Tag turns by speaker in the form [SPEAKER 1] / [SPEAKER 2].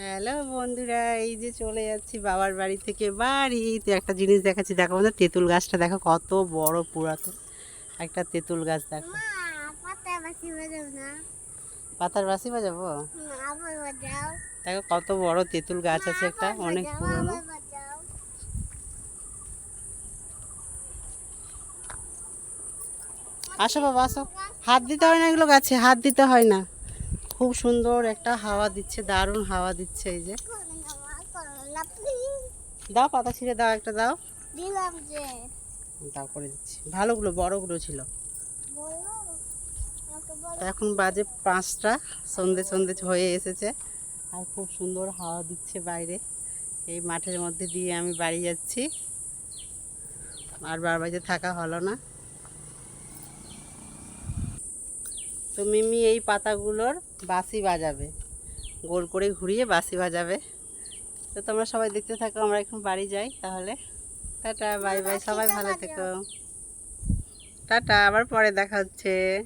[SPEAKER 1] Hello বন্ধুরা এই যে চলে যাচ্ছি বাবার বাড়ি থেকে বাড়ি। তো একটা জিনিস দেখাচ্ছি। দেখো আমাদের তেঁতুল গাছটা দেখো কত বড় পুরাতন। একটা তেঁতুল গাছ দেখো। পাতার বাসি বাজাবো? দেখো কত বড় তেঁতুল গাছ আছে একটা অনেক পুরনো। আসো বাবা আসো। হাত দিতে হয় না এগুলো গাছে? হাত দিতে হয় না। খুব সুন্দর একটা হাওয়া দিচ্ছে দারুণ হাওয়া দিচ্ছে এই যে। দাও পাতা ছিঁড়ে দাও একটা দাও।
[SPEAKER 2] দিলাম যে।
[SPEAKER 1] দাও করে দিচ্ছি। ভালোগুলো বড়গুলো ছিল। এখন বাজে পাঁচটা সন্ধে সন্ধে হয়ে এসেছে। আর খুব সুন্দর হাওয়া দিচ্ছে বাইরে। এই মাঠের মধ্যে দিয়ে আমি বাড়ি যাচ্ছি। আর বার বাড়িতে থাকা হলো না। তো মিমি এই পাতাগুলোর বাসি বাজাবে। গোল করে ঘুরিয়ে বাসি বাজাবে। তো তোমরা সবাই দেখতে থাকো আমরা এখন বাড়ি যাই তাহলে। টাটা বাই বাই সবাই ভালো থেকো। টাটা আবার পরে দেখা হচ্ছে।